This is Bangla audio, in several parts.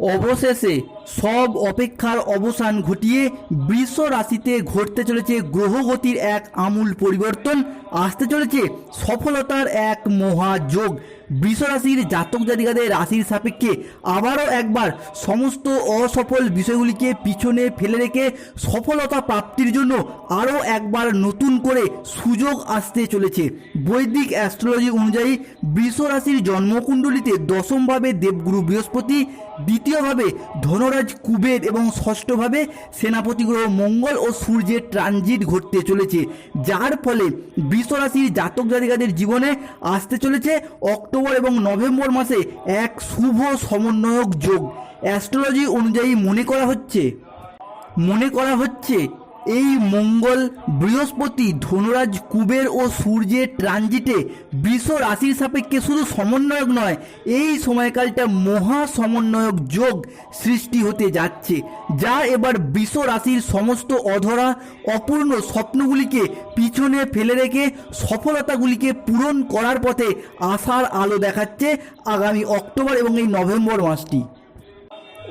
অবশেষে সব অপেক্ষার অবসান ঘটিয়ে বৃষ রাশিতে ঘটতে চলেছে গ্রহগতির এক আমূল পরিবর্তন, আসতে চলেছে সফলতার এক মহাযোগ। বৃষ রাশির জাতক জাতিকাদের রাশির সাপেক্ষে আবারও একবার সমস্ত অসফল বিষয়গুলিকে পিছনে ফেলে রেখে সফলতা প্রাপ্তির জন্য আরও একবার নতুন করে সুযোগ আসতে চলেছে। বৈদিক অ্যাস্ট্রোলজি অনুযায়ী বৃষ রাশির জন্মকুণ্ডলিতে দশমভাবে দেবগুরু বৃহস্পতি, দ্বিতীয়ভাবে ধনরাজ কুবের এবং ষষ্ঠভাবে সেনাপতি গ্রহ মঙ্গল ও সূর্যের ট্রানজিট ঘটতে চলেছে। যার ফলে বৃষ রাশির জাতক জাতিকাদের জীবনে আসতে চলেছে অক্টোবর এবং নভেম্বর মাসে এক শুভ সমন্বয়ক যোগ। অ্যাস্ট্রোলজি অনুযায়ী মনে করা হচ্ছে মনে করা হচ্ছে এই মঙ্গল বৃহস্পতি ধনুরাজ কুবের ও সূর্যের ট্রানজিটে বৃষ রাশির সাপেক্ষে শুধু সমন্বয়ক নয়, এই সময়কালটা মহা সমন্বয়ক যোগ সৃষ্টি হতে যাচ্ছে, যা এবার বৃষ রাশির সমস্ত অধরা অপূর্ণ স্বপ্নগুলিকে পিছনে ফেলে রেখে সফলতাগুলিকে পূরণ করার পথে আশার আলো দেখাচ্ছে আগামী অক্টোবর এবং এই নভেম্বর মাসটি।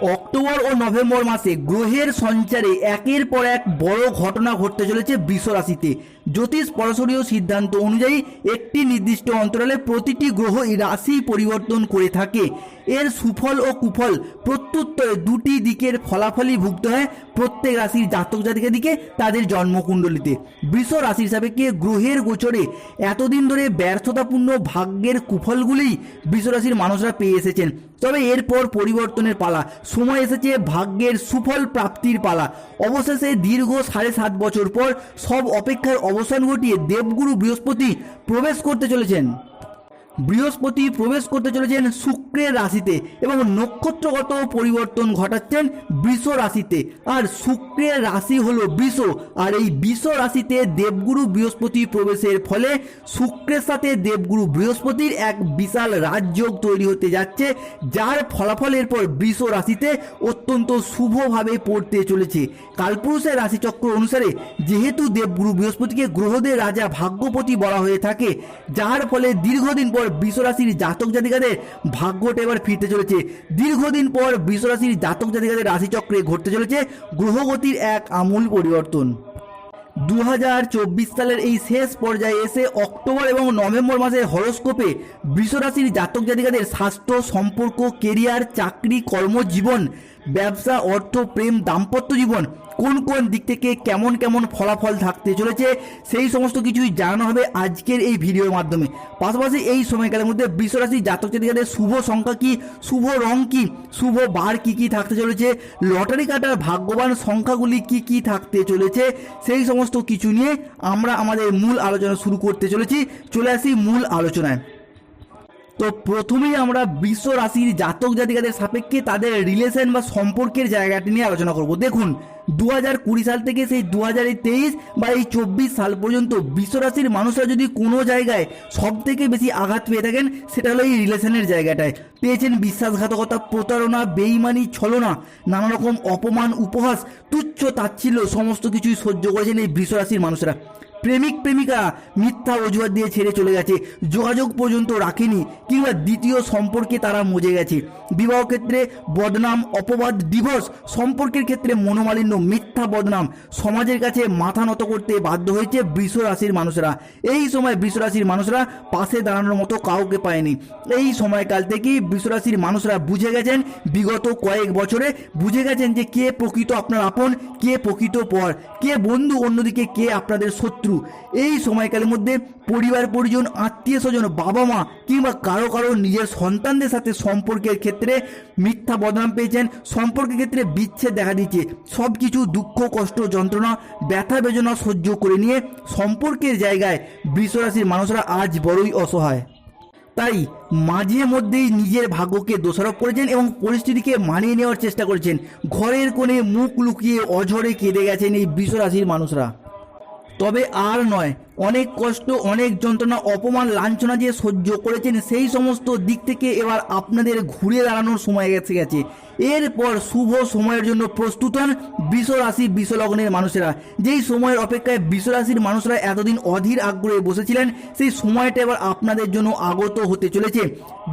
অক্টোবর ও নভেম্বর মাসে গ্রহের সঞ্চারে একের পর এক বড় ঘটনা ঘটতে চলেছে বৃষ রাশিতে। জ্যোতিষ পরশরীয় সিদ্ধান্ত অনুযায়ী একটি নির্দিষ্ট অন্তরালে প্রতিটি গ্রহ রাশি পরিবর্তন করে থাকে। এর সুফল ও কুফল প্রত্যুত্তরে দুটি দিকের ফলাফলই ভুগতে হয় প্রত্যেক রাশির জাতক জাতিকা দিকে তাদের জন্মকুণ্ডলিতে। বৃষ রাশির সাপেক্ষে গ্রহের গোচরে এতদিন ধরে ব্যর্থতাপূর্ণ ভাগ্যের কুফলগুলি বৃষ রাশির মানুষরা পেয়ে এসেছেন। তবে এরপর পরিবর্তনের পালা, সময় এসেছে ভাগ্যের সুফল প্রাপ্তির পালা। অবশেষে দীর্ঘ সাড়ে সাত বছর পর সব অপেক্ষার অবসান ঘটিয়ে দেবগুরু বৃহস্পতি প্রবেশ করতে চলেছেন। বৃহস্পতি প্রবেশ করতে চলেছেন শুক্রের রাশিতে এবং নক্ষত্রগত পরিবর্তন ঘটাচ্ছেন বৃষ রাশিতে। আর শুক্রের রাশি হলো বৃষ। আর এই বৃষ রাশিতে দেবগুরু বৃহস্পতি প্রবেশের ফলে শুক্রের সাথে দেবগুরু বৃহস্পতির এক বিশাল রাজযোগ তৈরি হতে যাচ্ছে, যার ফলাফল এরপর বৃষ রাশিতে অত্যন্ত শুভভাবে পড়তে চলেছে। কালপুরুষের রাশিচক্র অনুসারে যেহেতু দেবগুরু বৃহস্পতিকে গ্রহদের রাজা ভাগ্যপতি বলা হয়ে থাকে, যার ফলে দীর্ঘদিন পর বৃষরাশির জাতক জাতিকাদের ভাগ্যটা এবার ফিরতে চলেছে। দীর্ঘদিন পর বিশ্বরাশির জাতক জাতিকাদের রাশিচক্রে ঘটতে চলেছে গ্রহগতির এক আমূল পরিবর্তন। দু হাজার চব্বিশ সালের এই শেষ পর্যায়ে এসে অক্টোবর এবং নভেম্বর মাসের হরস্কোপে বৃষরাশির জাতক জাতিকাদের স্বাস্থ্য, সম্পর্ক, কেরিয়ার, চাকরি, কর্মজীবন, ব্যবসা, অর্থ, প্রেম, দাম্পত্য জীবন কোন কোন দিক থেকে কেমন কেমন ফলাফল থাকতে চলেছে, সেই সমস্ত কিছুই জানানো হবে আজকের এই ভিডিওর মাধ্যমে। পাশাপাশি এই সময়কালের মধ্যে বৃষরাশি জাতক জাতিকাদের শুভ সংখ্যা কি, শুভ রং কি, শুভ বার কি কি থাকতে চলেছে, লটারি কাটার ভাগ্যবান সংখ্যাগুলি কি কি থাকতে চলেছে, সেই সমস্ত কিছু নিয়ে আমরা আমাদের মূল আলোচনা শুরু করতে চলেছি। চলে আসি মূল আলোচনায়। তো প্রথমেই আমরা বিশ্ব রাশির জাতক জাতিকাদের সাপেক্ষে তাদের রিলেশন বা সম্পর্কের জায়গাটি নিয়ে আলোচনা করব। দেখুন দু হাজার কুড়ি সাল থেকে সেই দু হাজার তেইশ বা এই চব্বিশ সাল পর্যন্ত বিশ্ব রাশির মানুষরা যদি কোনো জায়গায় সব থেকে বেশি আঘাত পেয়ে থাকেন, সেটা হলো এই রিলেশনের জায়গাটায়। পেয়েছেন বিশ্বাসঘাতকতা, প্রতারণা, বেইমানি, ছলনা নানা রকম অপমান, উপহাস, তুচ্ছ তাচ্ছিল্য, সমস্ত কিছুই সহ্য করেছেন এই বৃষরাশির মানুষরা। প্রেমিক প্রেমিকা মিথ্যা অজুহাত দিয়ে ছেড়ে চলে গেছে। যোগাযোগ পর্যন্ত রাখেনি, কিংবা দ্বিতীয় সম্পর্কে তারা মজে গেছে। বিবাহ ক্ষেত্রে বদনাম, অপবাদ ডিভোর্স সম্পর্কের ক্ষেত্রে মনোমালিন্য, মিথ্যা বদনাম সমাজের কাছে মাথা নত করতে বাধ্য হয়েছে বৃষ রাশির মানুষরা। এই সময় বৃষ রাশির মানুষরা পাশে দাঁড়ানোর মতো কাউকে পায়নি। এই সময়কাল থেকেই বৃষ রাশির মানুষরা বুঝে গেছেন, বিগত কয়েক বছরে বুঝে গেছেন যে কে প্রকৃত আপনার আপন, কে প্রকৃত পর, কে বন্ধু অন্যদিকে, কে আপনাদের শত্রু। এই সময়কালের মধ্যে পরিবার, পরিজন, আত্মীয় স্বজন, বাবা মা কিংবা কারও কারও নিজের সন্তানদের সাথে সম্পর্কের ক্ষেত্রে মিথ্যা বদনাম পেয়েছেন, সম্পর্কের ক্ষেত্রে বিচ্ছেদ দেখা দিচ্ছে। সব কিছু দুঃখ, কষ্ট, যন্ত্রণা, ব্যথা, বেদনা সহ্য করে নিয়ে সম্পর্কের জায়গায় বৃষরাশির মানুষরা আজ বড়ই অসহায়। তাই মাঝে মধ্যেই নিজের ভাগ্যকে দোষারোপ করেছেন এবং পরিস্থিতিকে মানিয়ে নেওয়ার চেষ্টা করেছেন। ঘরের কোণে মুখ লুকিয়ে অঝরে কেঁদে গেছেন এই বৃষরাশির মানুষরা। তবে আর নয় অনেক কষ্ট, অনেক যন্ত্রণা, অপমান, লাঞ্ছনা যে সহ্য করেছেন, সেই সমস্ত দিক থেকে এবার আপনাদের ঘুরে দাঁড়ানোর সময় গেছে গেছে। এরপর শুভ সময়ের জন্য প্রস্তুত হন বৃষ রাশি বৃষ লগ্নের মানুষেরা। যেই সময়ের অপেক্ষায় বিশ্বরাশির মানুষরা এতদিন অধীর আগ্রহে বসেছিলেন, সেই সময়টা এবার আপনাদের জন্য আগত হতে চলেছে।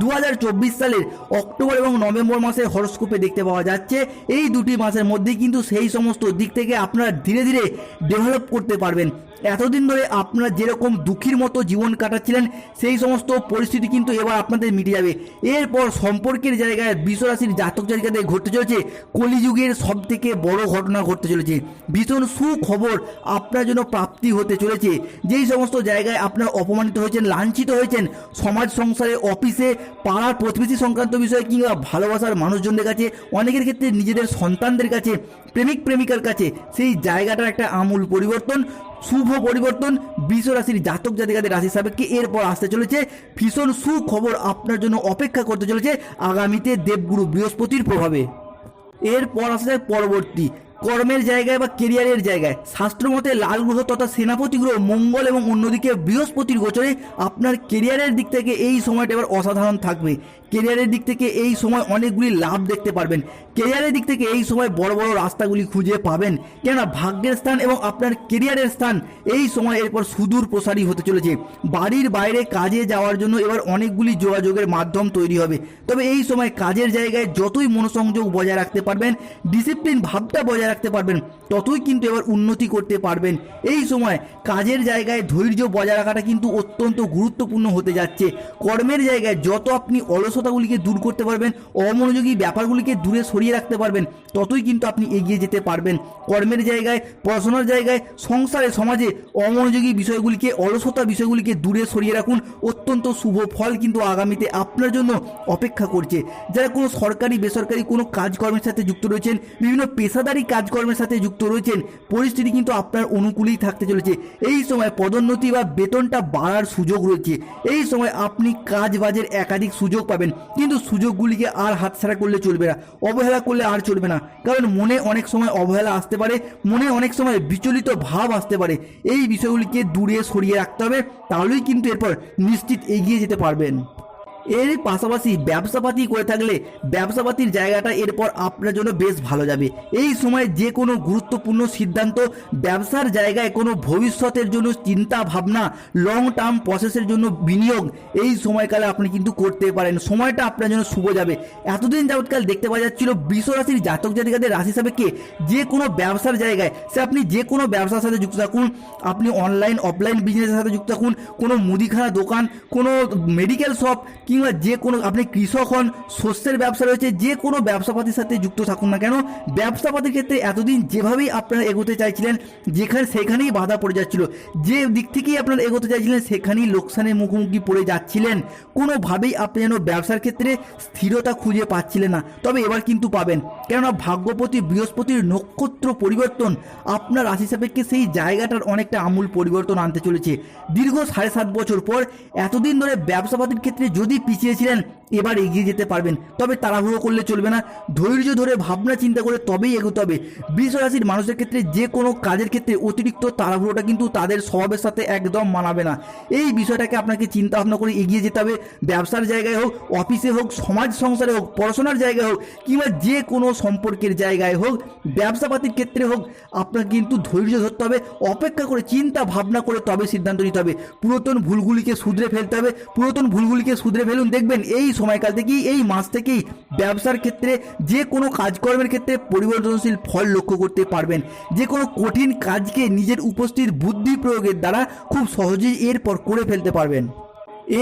দু হাজার চব্বিশ সালের অক্টোবর এবং নভেম্বর মাসের হরস্কোপে দেখতে পাওয়া যাচ্ছে, এই দুটি মাসের মধ্যেই কিন্তু সেই সমস্ত দিক থেকে আপনারা ধীরে ধীরে ডেভেলপ করতে পারবেন। এতদিন ধরে আপনারা যেরকম দুঃখীর মতো জীবন কাটাচ্ছিলেন, সেই সমস্ত পরিস্থিতি কিন্তু এবার আপনাদের মিটে যাবে। এরপর সম্পর্কের জায়গায় বিশ্বরাশির জাতক জাতিকাদের ঘটতে চলেছে, কলিযুগের সব থেকে বড় ঘটনা ঘটতে চলেছে। ভীষণ সুখবর আপনার জন্য প্রাপ্তি হতে চলেছে। যেই সমস্ত জায়গায় আপনার অপমানিত হয়েছেন, লাঞ্ছিত হয়েছেন, সমাজ সংসারে, অফিসে, পাড়ার প্রতিবেশী সংক্রান্ত বিষয়ে কিংবা ভালোবাসার মানুষজনদের কাছে, অনেকের ক্ষেত্রে নিজেদের সন্তানদের কাছে, প্রেমিক প্রেমিকার কাছে, সেই জায়গাটার একটা আমূল পরিবর্তন। শুভ পরিবর্তন। বৃষ রাশির জাতক জাতিকাদের রাশি সাপেক্ষে এরপর আসতে চলেছে। ভীষণ সুখবর আপনার জন্য অপেক্ষা করতে চলেছে আগামীতে দেবগুরু বৃহস্পতির প্রভাবে। এরপর আসা যায় পরবর্তী। কর্মের জায়গায় বা কেরিয়ারের জায়গায় শাস্ত্রমতে লাল গ্রহ তথা সেনাপতি গ্রহ মঙ্গল এবং অন্যদিকে বৃহস্পতির গোচরে আপনার কেরিয়ারের দিক থেকে এই সময়টা এবার অসাধারণ থাকবে। কেরিয়ারের দিক থেকে এই সময় অনেকগুলি লাভ দেখতে পারবেন। কেরিয়ারের দিক থেকে এই সময় বড় বড় রাস্তাগুলি খুঁজে পাবেন। কেননা ভাগ্যের স্থান এবং আপনার কেরিয়ারের স্থান এই সময় এরপর সুদূর প্রসারী হতে চলেছে। বাড়ির বাইরে কাজে যাওয়ার জন্য এবার অনেকগুলি যোগাযোগের মাধ্যম তৈরি হবে। তবে এই সময় কাজের জায়গায় যতই মনোসংযোগ বজায় রাখতে পারবেন ডিসিপ্লিন ভাবটা বজায় রাখতে পারবেন, ততই কিন্তু এবার উন্নতি করতে পারবেন। এই সময় কাজের জায়গায় ধৈর্য বজায় রাখাটা কিন্তু অত্যন্ত গুরুত্বপূর্ণ হতে যাচ্ছে। কর্মের জায়গায় যত আপনি অলসতাগুলিকে দূর করতে পারবেন, অমনোযোগী ব্যাপারগুলিকে দূরে সরিয়ে রাখতে পারবেন, ততই কিন্তু আপনি এগিয়ে যেতে পারবেন। কর্মের জায়গায়, পড়াশোনার জায়গায়, সংসারে, সমাজে অমনোযোগী বিষয়গুলিকে, অলসতা বিষয়গুলিকে দূরে সরিয়ে রাখুন। অত্যন্ত শুভ ফল কিন্তু আগামীতে আপনার জন্য অপেক্ষা করছে। যারা কোনো সরকারি, বেসরকারি কোনো কাজকর্মের সাথে যুক্ত রয়েছেন, বিভিন্ন পেশাদারি কাজকর্মের সাথে যুক্ত রয়েছেন, পরিস্থিতি কিন্তু আপনার অনুকূলেই থাকতে চলেছে। এই সময় পদোন্নতি বা বেতনটা বাড়ার সুযোগ রয়েছে। এই সময় আপনি কাজ বাজের একাধিক সুযোগ পাবেন। কিন্তু সুযোগগুলিকে আর হাতছাড়া করলে চলবে না, অবহেলা করলে আর চলবে না। কারণ মনে অনেক সময় অবহেলা আসতে পারে, মনে অনেক সময় বিচলিত ভাব আসতে পারে। এই বিষয়গুলিকে দূরে সরিয়ে রাখতে হবে, তাহলেই কিন্তু এরপর নিশ্চিত এগিয়ে যেতে পারবেন। এর পাশাপাশি ব্যবসাপাতি করে থাকলে ব্যবসাপাতির জায়গাটা এরপর আপনার জন্য বেশ ভালো যাবে। এই সময় যে কোনো গুরুত্বপূর্ণ সিদ্ধান্ত, ব্যবসার জায়গায় কোনো ভবিষ্যতের জন্য চিন্তা ভাবনা লং টার্ম প্রসেসের জন্য বিনিয়োগ, এই সময়কালে আপনি কিন্তু করতে পারেন। সময়টা আপনার জন্য শুভ যাবে। এতদিন যাবৎকাল দেখতে পাওয়া যাচ্ছিল রাশির জাতক জাতিকাদের রাশি হিসাবে কে? যে কোনো ব্যবসার জায়গায়। সে আপনি যে কোনো ব্যবসার সাথে যুক্ত থাকুন। আপনি অনলাইন অফলাইন বিজনেসের সাথে যুক্ত থাকুন। কোনো মুদিখানা দোকান, কোনো মেডিকেল শপ কিংবা যে কোনো আপনি কৃষক হন, শস্যের ব্যবসা রয়েছে, যে কোনো ব্যবসাপাতির সাথে যুক্ত থাকুন না কেন। ব্যবসাপাতির ক্ষেত্রে এতদিন যেভাবেই আপনারা এগোতে চাইছিলেন, যেখানে সেখানেই বাধা পড়ে যাচ্ছিল, যে দিক থেকেই আপনারা এগোতে চাইছিলেন, সেখানেই লোকসানের মুখোমুখি পড়ে যাচ্ছিলেন। কোনোভাবেই আপনি যেন ব্যবসার ক্ষেত্রে স্থিরতা খুঁজে পাচ্ছিলেন না। তবে এবার কিন্তু পাবেন। কেননা ভাগ্যপতি বৃহস্পতির নক্ষত্র পরিবর্তন, আপনার রাশি সাপেক্ষে সেই জায়গাটার অনেকটা আমূল পরিবর্তন আনতে চলেছে। দীর্ঘ সাড়ে সাত বছর পর, এতদিন ধরে ব্যবসাপাতির ক্ষেত্রে যদি পিছিয়েছিলেন, এবার এগিয়ে যেতে পারবেন। তবে তাড়াহুড়ো করলে চলবে না। ধৈর্য ধরে ভাবনা চিন্তা করে তবেই এগোতে হবে। বৃষ রাশির মানুষের ক্ষেত্রে যে কোনো কাজের ক্ষেত্রে অতিরিক্ত তাড়াহুড়োটা কিন্তু তাদের স্বভাবের সাথে একদম মানাবে না। এই বিষয়টাকে আপনাকে চিন্তা ভাবনা করে এগিয়ে যেতে হবে। ব্যবসার জায়গায় হোক, অফিসে হোক, সমাজ সংসারে হোক, পড়াশোনার জায়গায় হোক, কিংবা যে কোনো সম্পর্কের জায়গায় হোক, ব্যবসাপাতির ক্ষেত্রে হোক, আপনাকে কিন্তু ধৈর্য ধরতে হবে, অপেক্ষা করে চিন্তা ভাবনা করে তবে সিদ্ধান্ত নিতে হবে। পুরাতন ভুলগুলিকে শুধরে ফেলতে হবে, পুরাতন ভুলগুলিকে শুধরে ফেলুন দেখবেন এই সময়কাল থেকেই, এই মাস থেকেই ব্যবসার ক্ষেত্রে যে কোনো কাজকর্মের ক্ষেত্রে পরিবর্তনশীল ফল লক্ষ্য করতে পারবেন। যে কোনো কঠিন কাজকে নিজের উপস্থিত বুদ্ধি প্রয়োগের দ্বারা খুব সহজেই এরপর করে ফেলতে পারবেন।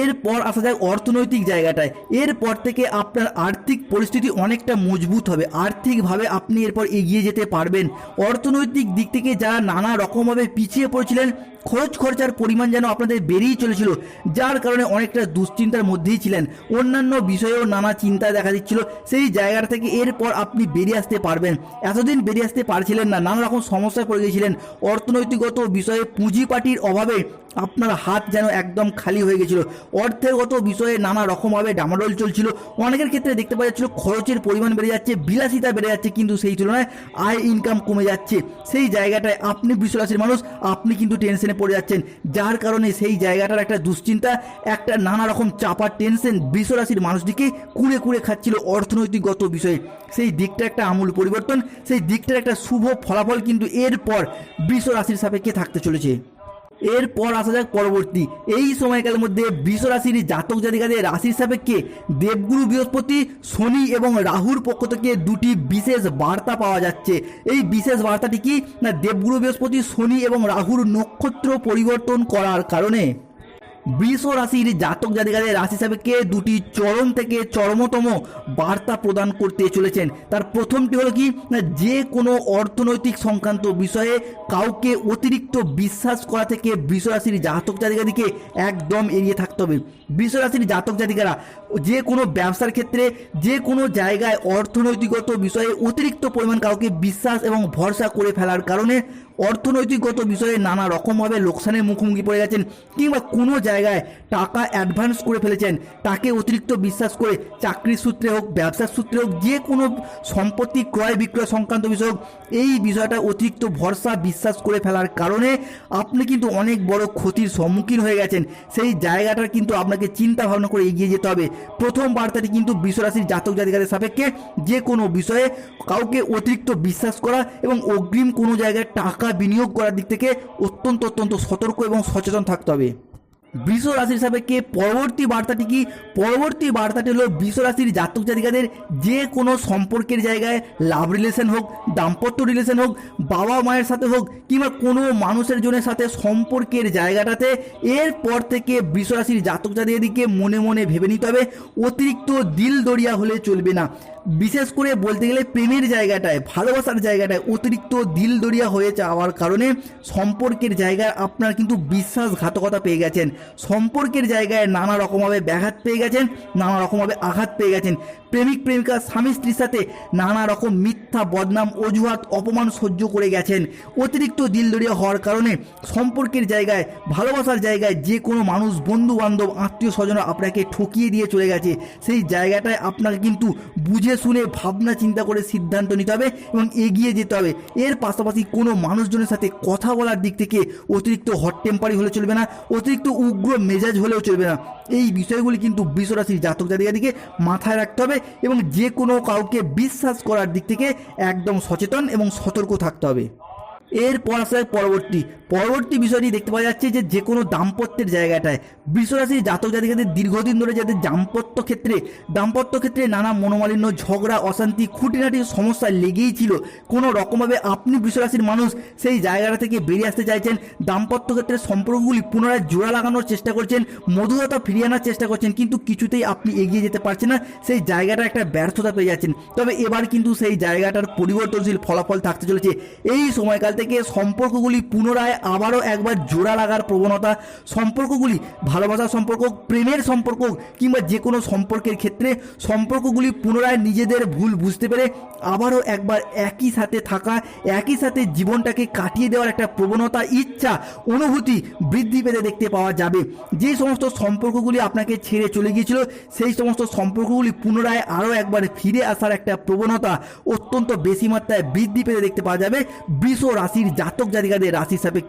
এরপর আসা যায় অর্থনৈতিক জায়গাটায়। এরপর থেকে আপনার আর্থিক পরিস্থিতি অনেকটা মজবুত হবে। আর্থিকভাবে আপনি এরপর এগিয়ে যেতে পারবেন। অর্থনৈতিক দিক থেকে যারা নানা রকমভাবে পিছিয়ে পড়েছিলেন খরচ খরচার পরিমাণ যেন আপনাদের বেড়েই চলেছিল, যার কারণে অনেকটা দুশ্চিন্তার মধ্যেই ছিলেন। অন্যান্য বিষয়েও নানা চিন্তা দেখা দিচ্ছিল, সেই জায়গাটা থেকে এরপর আপনি বেরিয়ে আসতে পারবেন। এতদিন বেরিয়ে আসতে পারছিলেন না, নানা রকম সমস্যায় পড়ে গিয়েছিলেন। অর্থনৈতিকগত বিষয়ে পুঁজিপাটির অভাবে আপনার হাত যেন একদম খালি হয়ে গেছিল। অর্থেরগত বিষয়ে নানা রকমভাবে ডামাডোল চলছিল। অনেকের ক্ষেত্রে দেখতে পাওয়া যাচ্ছিল খরচের পরিমাণ বেড়ে যাচ্ছে, বিলাসিতা বেড়ে যাচ্ছে, কিন্তু সেই তুলনায় আয় ইনকাম কমে যাচ্ছে। সেই জায়গাটায় আপনি বিশ্বরাশির মানুষ, আপনি কিন্তু টেনশনে ডিপ্রেশনে পড়ে যাচ্ছেন। যার কারণে সেই জায়গাটার একটা দুশ্চিন্তা, একটা নানা রকম চাপা টেনশন বৃষরাশির মানুষটিকে কুড়ে কুড়ে খাচ্ছিল অর্থনৈতিকগত বিষয়ে। সেই দিকটা একটা আমূল পরিবর্তন, সেই দিকটার একটা শুভ ফলাফল কিন্তু এরপর বিশ্বরাশির রাশির সাপেক্ষে থাকতে চলেছে। এরপর আসা যাক পরবর্তী। এই সময়কালের মধ্যে বিশ্ব রাশির জাতক জাতিকাদের রাশির সাপেক্ষে দেবগুরু বৃহস্পতি, শনি এবং রাহুর পক্ষ থেকে দুটি বিশেষ বার্তা পাওয়া যাচ্ছে। এই বিশেষ বার্তাটি কি? না, দেবগুরু বৃহস্পতি, শনি এবং রাহুর নক্ষত্র পরিবর্তন করার কারণে। বৃষ রাশির জাতক জাতিকাদের রাশি সাপেক্ষে দুটি চরম থেকে চরমতম বার্তা প্রদান করতে চলেছেন? তার প্রথমটি হলো কি? যে কোনো অর্থনৈতিক সংক্রান্ত বিষয়ে কাউকে অতিরিক্ত বিশ্বাস করা থেকে বৃষ রাশির জাতক জাতিকাদিকে একদম এড়িয়ে থাকতে হবে। বৃষ রাশির জাতক জাতিকারা যে কোনো ব্যবসার ক্ষেত্রে, যে কোনো জায়গায় অর্থনৈতিকগত বিষয়ে অতিরিক্ত পরিমাণ কাউকে বিশ্বাস এবং ভরসা করে ফেলার কারণে অর্থনৈতিকগত বিষয়ে নানা রকমভাবে লোকসানের মুখোমুখি পড়ে গেছেন কিংবা কোনো জায়গায় টাকা অ্যাডভান্স করে ফেলেছেন, তাকে অতিরিক্ত বিশ্বাস করে চাকরির সূত্রে হোক, ব্যবসার সূত্রে হোক, যে কোনো সম্পত্তি ক্রয় বিক্রয় সংক্রান্ত বিষয় হোক, এই বিষয়টা অতিরিক্ত ভরসা, বিশ্বাস করে ফেলার কারণে আপনি কিন্তু অনেক বড় ক্ষতির সম্মুখীন হয়ে গেছেন। সেই জায়গাটার কিন্তু আপনাকে চিন্তা ভাবনা করে এগিয়ে যেতে হবে। প্রথম বার্তাটি কিন্তু বিশ্বরাশির জাতক জাতিকাদের সাপেক্ষে যে কোনো বিষয়ে কাউকে অতিরিক্ত বিশ্বাস করা এবং অগ্রিম কোনো জায়গায় টাকা বিনিয়োগ করার দিক থেকে অত্যন্ত অত্যন্ত সতর্ক এবং সচেতন থাকতে হবে। বৃষ রাশির সাপেক্ষে পরবর্তী বার্তাটি কি? পরবর্তী বার্তাটি হলো বৃষ রাশির জাতক জাতিকাদের যে কোনো সম্পর্কের জায়গায় লাভ রিলেশন হোক, দাম্পত্য রিলেশন হোক, বাবা মায়ের সাথে হোক, কিংবা কোনো মানুষের জনের সাথে সম্পর্কের জায়গাটাতে, এরপর থেকে বৃষ রাশির জাতক জাতিকাদিকে মনে মনে ভেবে নিতে হবে। অতিরিক্ত দিল দরিয়া হলে চলবে না। বিশেষ করে বলতে গেলে প্রেমের জায়গাটায়, ভালোবাসার জায়গাটায় অতিরিক্ত দিল দরিয়া হয়ে যাওয়ার কারণে সম্পর্কের জায়গায় আপনার কিন্তু বিশ্বাসঘাতকতা পেয়ে গেছেন। সম্পর্কের জায়গায় নানা রকমভাবে ব্যাঘাত পেয়ে গেছেন, নানা রকমভাবে আঘাত পেয়ে গেছেন। প্রেমিক প্রেমিকা স্বামী স্ত্রীর সাথে নানা রকম মিথ্যা, বদনাম, অজুহাত, অপমান সহ্য করে গেছেন। অতিরিক্ত দিলদরিয়া হওয়ার কারণে সম্পর্কের জায়গায়, ভালোবাসার জায়গায় যে কোনো মানুষ বন্ধু বান্ধব আত্মীয় স্বজন আপনাকে ঠকিয়ে দিয়ে চলে গেছে। সেই জায়গাটায় আপনাকে কিন্তু বুঝে শুনে, ভাবনা চিন্তা করে সিদ্ধান্ত নিতে হবে এবং এগিয়ে যেতে হবে। এর পাশাপাশি কোনো মানুষজনের সাথে কথা বলার দিক থেকে অতিরিক্ত হট টেম্পারি হলে চলবে না, অতিরিক্ত উগ্র মেজাজ হলেও চলবে না। এই বিষয়গুলি কিন্তু বিশ্বরাশির জাতক জাতিকাদিকে মাথায় রাখতে হবে এবং যে কোনো কাউকে বিশ্বাস করার দিক থেকে একদম সচেতন এবং সতর্ক থাকতে হবে। এরপর আসে পরবর্তী পরবর্তী বিষয়টি দেখতে পাওয়া যাচ্ছে যে যে কোনো দাম্পত্যের জায়গাটায় বিশ্বরাশির জাতক জাতিকাদের দীর্ঘদিন ধরে যাদের দাম্পত্য ক্ষেত্রে দাম্পত্য ক্ষেত্রে নানা মনোমালিন্য, ঝগড়া, অশান্তি খুঁটিনাটি সমস্যা লেগেই ছিল। কোনো রকমভাবে আপনি বিশ্বরাশির মানুষ সেই জায়গাটা থেকে বেরিয়ে আসতে চাইছেন, দাম্পত্য ক্ষেত্রে সম্পর্কগুলি পুনরায় জোড়া লাগানোর চেষ্টা করছেন, মধুরতা ফিরিয়ে আনার চেষ্টা করছেন, কিন্তু কিছুতেই আপনি এগিয়ে যেতে পারছেন না, সেই জায়গাটা একটা ব্যর্থতা পেয়ে যাচ্ছেন। তবে এবার কিন্তু সেই জায়গাটার পরিবর্তনশীল ফলাফল থাকতে চলেছে। এই সময়কাল থেকে সম্পর্কগুলি পুনরায় আবারও একবার জোড়া লাগার প্রবণতা সম্পর্কগুলি, ভালোবাসার সম্পর্ক, প্রেমের সম্পর্ক কিংবা যে কোনো সম্পর্কের ক্ষেত্রে সম্পর্কগুলি পুনরায় নিজেদের ভুল বুঝতে পেরে আবারও একবার একই সাথে থাকা, একই সাথে জীবনটাকে কাটিয়ে দেওয়ার একটা প্রবণতা, ইচ্ছা, অনুভূতি বৃদ্ধি পেতে দেখতে পাওয়া যাবে। যে সমস্ত সম্পর্কগুলি আপনাকে ছেড়ে চলে গিয়েছিল, সেই সমস্ত সম্পর্কগুলি পুনরায় আরও একবার ফিরে আসার একটা প্রবণতা অত্যন্ত বেশি মাত্রায় বৃদ্ধি পেতে দেখতে পাওয়া যাবে। বৃষ রাশির জাতক জাতিকাদের রাশি সাপেক্ষে।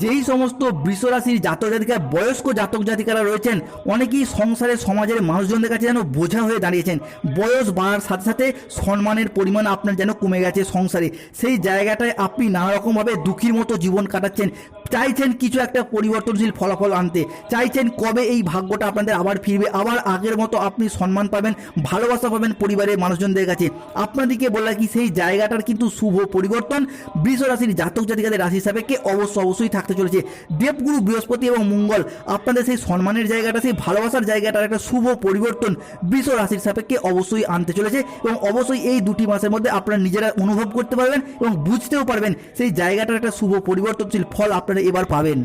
যেই সমস্ত বৃষরাশির জাতক জাতিকার বয়স্ক জাতক জাতিকারা রয়েছেন, অনেকেই সংসারে সমাজের মানুষজনদের কাছে যেন বোঝা হয়ে দাঁড়িয়েছেন। বয়স বাড়ার সাথে সাথে সম্মানের পরিমাণ আপনার যেন কমে গেছে সংসারে। সেই জায়গাটায় আপনি নানা রকমভাবে দুঃখীর মতো জীবন কাটাচ্ছেন। চাইছেন কিছু একটা পরিবর্তনশীল ফলাফল আনতে। চাইছেন কবে এই ভাগ্যটা আপনাদের আবার ফিরবে? আবার আগের মতো আপনি সম্মান পাবেন, ভালোবাসা পাবেন পরিবারের মানুষজনদের কাছে। আপনাদেরকে বললাম কি, সেই জায়গাটার কিন্তু শুভ পরিবর্তন বৃষ রাশির জাতক জাতিকাদের রাশি সাপেক্ষে অবশ্য অবশ্যই থাকতে চলেছে। দেবগুরু, বৃহস্পতি এবং মঙ্গল, আপনাদের সেই সম্মানের জায়গাটা, সেই ভালোবাসার জায়গাটার একটা শুভ পরিবর্তন বৃষ রাশির সাপেক্ষে অবশ্যই আনতে চলেছে এবং অবশ্যই এই দুটি মাসের মধ্যে আপনারা নিজেরা অনুভব করতে পারবেন এবং বুঝতেও পারবেন সেই জায়গাটার একটা শুভ পরিবর্তনশীল ফল আপনারা এবার পাবেন।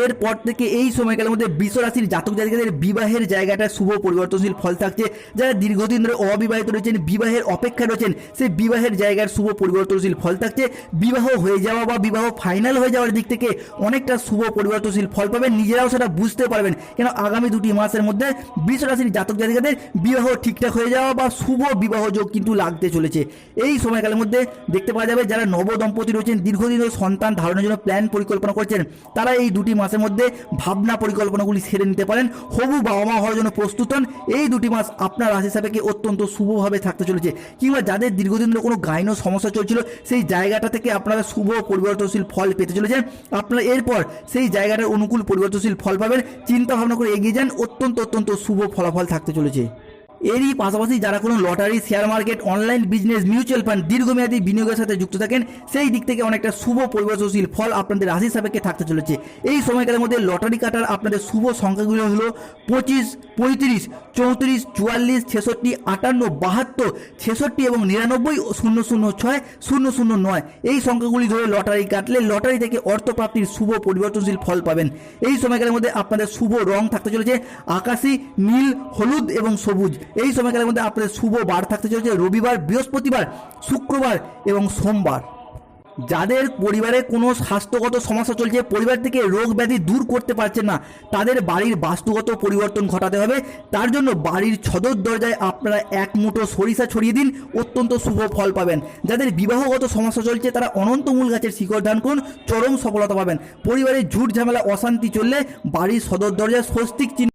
এরপর থেকে এই সময়কালের মধ্যে বৃষ রাশির জাতক জাতিকাদের বিবাহের জায়গাটা শুভ পরিবর্তনশীল ফল থাকছে। যারা দীর্ঘদিন ধরে অবিবাহিত রয়েছেন, বিবাহের অপেক্ষা রয়েছেন, সেই বিবাহের জায়গার শুভ পরিবর্তনশীল ফল থাকছে। বিবাহ হয়ে যাওয়া বা বিবাহ ফাইনাল হয়ে যাওয়ার দিক থেকে অনেকটা শুভ পরিবর্তনশীল ফল পাবেন। নিজেরাও সেটা বুঝতে পারবেন। কেন আগামী দুটি মাসের মধ্যে বৃষ রাশির জাতক জাতিকাদের বিবাহ ঠিকঠাক হয়ে যাওয়া বা শুভ বিবাহ যোগ কিন্তু লাগতে চলেছে। এই সময়কালের মধ্যে দেখতে পাওয়া যাবে, যারা নব দম্পতি রয়েছেন, দীর্ঘদিন সন্তান ধারণের জন্য প্ল্যান পরিকল্পনা করছেন, তারা এই দুটি মাসের মধ্যে ভাবনা পরিকল্পনাগুলি সেরে নিতে পারেন। হবু বাবা মা হওয়ার জন্য প্রস্তুত হন। এই দুটি মাস আপনার রাশি সাপেক্ষে অত্যন্ত শুভভাবে থাকতে চলেছে। কিংবা যাদের দীর্ঘদিন ধরে কোনো গাইন সমস্যা চলছিল, সেই জায়গাটা থেকে আপনারা শুভ পরিবর্তনশীল ফল পেতে চলেছেন। আপনারা এরপর সেই জায়গাটার অনুকূল পরিবর্তনশীল ফল পাবেন। চিন্তা ভাবনা করে এগিয়ে যান। অত্যন্ত অত্যন্ত শুভ ফলাফল থাকতে চলেছে। এরই পাশাপাশি যারা কোনো lottery share market online business mutual fund দীর্ঘমেয়াদী বিনিয়োগের সাথে যুক্ত থাকেন, সেই দিক থেকে অনেকটা শুভ পরিবর্তনশীল ফল আপনাদের রাশি সাপেক্ষে থাকতে চলেছে। এই সময়কালের মধ্যে লটারি কাটার আপনাদের শুভ সংখ্যাগুলো হলো পঁচিশ, পঁয়ত্রিশ, চৌত্রিশ, চুয়াল্লিশ, ছেষট্টি, আটান্ন, বাহাত্তর, ছেষট্টি এবং নিরানব্বই, শূন্য শূন্য ছয়, শূন্য শূন্য নয়। এই সংখ্যাগুলি ধরে লটারি কাটলে লটারি থেকে অর্থপ্রাপ্তির শুভ পরিবর্তনশীল ফল পাবেন। এই সময়কালের মধ্যে আপনাদের শুভ রং থাকতে চলেছে, আকাশি, নীল, হলুদ এবং সবুজ। এই সময়কালের মধ্যে আপনাদের শুভ বার থাকতে চলেছে রবিবার, বৃহস্পতিবার, শুক্রবার এবং সোমবার। যাদের পরিবারে কোনো স্বাস্থ্যগত সমস্যা চলছে, পরিবার থেকে রোগ ব্যাধি দূর করতে পারছেন না, তাদের বাড়ির বাস্তুগত পরিবর্তন ঘটাতে হবে। তার জন্য বাড়ির ছদর দরজায় আপনারা এক মুঠো সরিষা ছড়িয়ে দিন, অত্যন্ত শুভ ফল পাবেন। যাদের বিবাহগত সমস্যা চলছে, তারা অনন্তমূল গাছের শিকড় দান করুন, চরম সফলতা পাবেন। পরিবারে ঝুট ঝামেলা, অশান্তি চললে বাড়ির সদর দরজায় স্বস্তিক চিহ্ন